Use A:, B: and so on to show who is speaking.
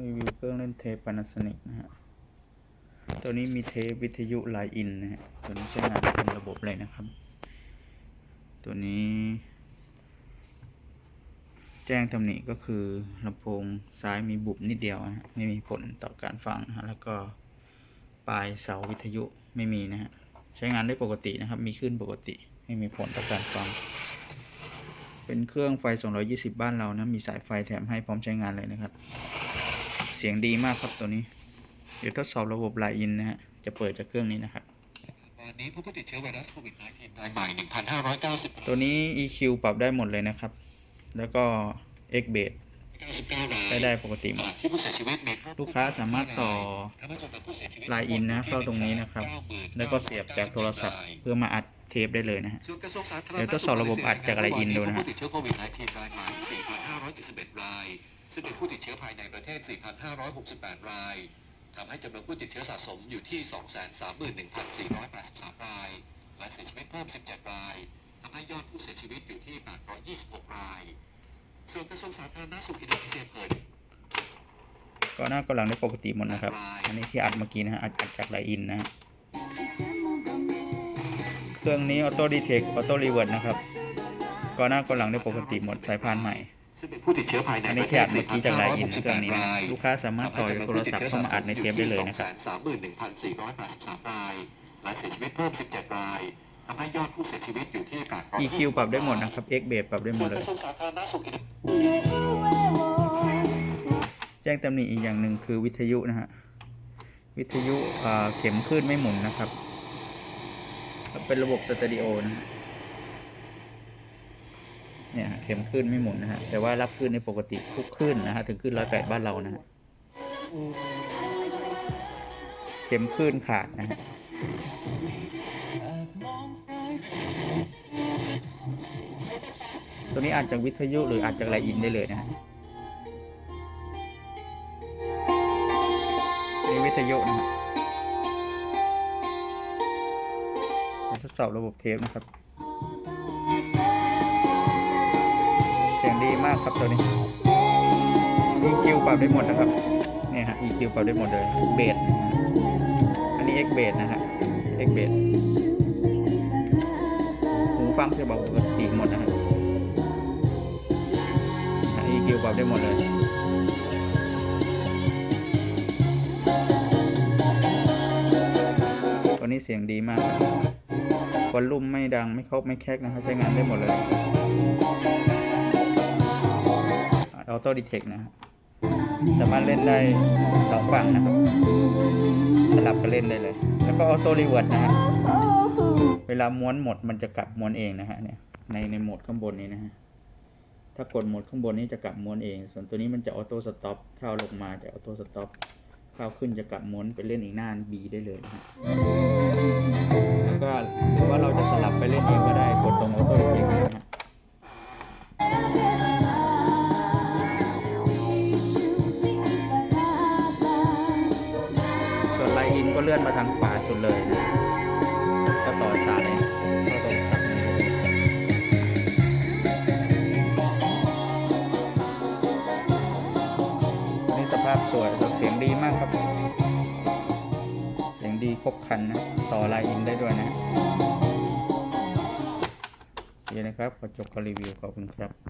A: รีวิวเครื่องเล่นเทป Panasonic นะฮะ ตัวนี้มีเทปวิทยุไลน์อินนะฮะ ตัวนี้ใช้งานเต็มระบบเลยนะครับ ตัวนี้ แจ้งตำหนิก็คือลำโพงซ้ายมีบุบนิดเดียวนะฮะไม่มีผลต่อการฟังนะฮะแล้วก็ปลายเสาวิทยุไม่มีนะฮะ ใช้งานได้ปกตินะครับ มีขึ้นปกติ ไม่มีผลต่อการฟัง เป็นเครื่องไฟ 220 บ้านเรานะ มีสายไฟแถมให้พร้อมใช้งานเลยนะครับ เสียงดีมากครับตัวนี้ เดี๋ยวทดสอบระบบไลน์อินนะฮะ จะเปิดจากเครื่องนี้นะครับ
B: วันนี้ผู้ติดเชื้อไวรัสโควิด -19 รายใหม่1,590
A: ตัวนี้ EQ ปรับได้หมดเลยนะครับ แล้วก็ X b a s
B: 99ราย
A: ได้ได้ปกติหม
B: ข
A: ด
B: ณะที่ผู้เสียชีวิตมีเพิ่ม
A: ลูกค้าสามารถต่อ
B: ทำให้จำนวนผู้เสียชีวิต
A: ไลน์อินนะเข้าตรงนี้นะครับ แล้วก็เสียบจากโทรศัพท์เพื่อมาอัดเทปได้เลยนะฮะ
B: ส่วนกระทรวงสาธารณ
A: เดี๋ยวทดสอบระบบอัดจากไลน์อินดูนะฮะ
B: ผู้ติดเชื้อโควิด -19 รายใหม่4,571 ราย ซึ่งเป็นผู้ติดเชื้อภายในประเทศ 4,568 ราย ทำให้จำนวนผู้ติดเชื้อสะสมอยู่ที่ 231,483 ราย และเสียชีวิตเพิ่ม 17 ราย ทำให้ยอดผู้เสียชีวิตอยู่ที่ 826 ราย ส่วนกระทรวงสาธารณสุขอินโดนีเซียเผย
A: ก็หน้าก็หลังได้ปกติหมดนะครับ อันนี้ที่อัดเมื่อกี้นะฮะอัดอัดจากไลน์อินนะฮะเครื่องนี้ออโต้ดีเทคออโต้รีเวิร์ดนะครับก็หน้าก็หลังได้ปกติหมดสายพานใหม่
B: ซึ่งเป็นผู้ติดเชื้อภายใน
A: อัน
B: ป
A: นี้
B: ระเท
A: แค่
B: ศ
A: อัดเมื่อกี้จากไลน์อินเครื่องนี้นะ
B: ราย
A: ลูกค้าสามารถต่อจากโทรศัพท์เข้ามาอัดในเทปได้เลยนะครับ
B: 231,483รายและเสียชีวิตเพิ่ม 17 รายทำให้ยอดผู้เสียชีวิตอยู่ที่800
A: EQ ปรับได้หมดนะครับ X b a s ปรับได้หม
B: ส่ว
A: ด
B: น
A: เล
B: ก
A: ย
B: ระทรวงสาธารณสุขอินโด
A: แจ้งตำหนิอีกอย่างหนึ่งคือวิทยุนะฮะ วิทยุอ่าเข็มคลื่นไม่หมุนนะครับ เป็นระบบสเตอริโอนะฮะ เนี่ยเข็มคลื่นไม่หมุนนะฮะแต่ว่ารับคลื่นในปกติทุกคลื่นนะฮะถึงคลื่นร้อยแปดบ้านเรานะฮะเข็มคลื่นขาดนะฮะตัวนี้อาจจากวิทยุหรืออาจจากไลน์อินได้เลยนะฮะนี่วิทยุนะฮะทดสอบระบบเทปนะครับ งดีมากครับตัวนี้ EQ ปรับได้หมดนะครับ เนี่ยฮะ EQ ปรับได้หมดเลยเบสอันนี้ X เบสนะฮะ X เบสหูฟังจะบอกปกติหมดนะฮะอะ EQ ปรับได้หมดเลยตัวนี้เสียงดีมากวอลลุ่มไม่ดังไม่ครบไม่แคกนะครับใช้งานได้หมดเลย ออโต้ดีเทคนะฮะสามารถเล่นได้สองฝั่งนะครับ สลับกันเล่นได้เลย แล้วก็ออโต้รีเวิร์ดนะฮะเวลาม้วนหมดมันจะกลับม้วนเองนะฮะเนี่ยในในโหมดข้างบนนี้นะฮะถ้ากดโหมดข้างบนนี้จะกลับม้วนเอง ส่วนตัวนี้มันจะออโต้สต็อปถ้าเอาลงมาจะออโต้สต็อปถ้าเอาขึ้นจะกลับม้วนไปเล่นอีกหน้า B ได้เลยนะฮะแล้วก็หรือว่าเราจะสลับไปเล่นเองก็ได้ เลื่อนมาทางขวาสุดเลยนะก็ต่อสายเข้าโทรศัพท์นี่เลยอันนี่สภาพสวยเสียงดีมากครับ เสียงดีครบคันนะ ต่อลน์อินได้ด้วยนะโอเคนะครับขอจบการรีวิวขอบคุณครับ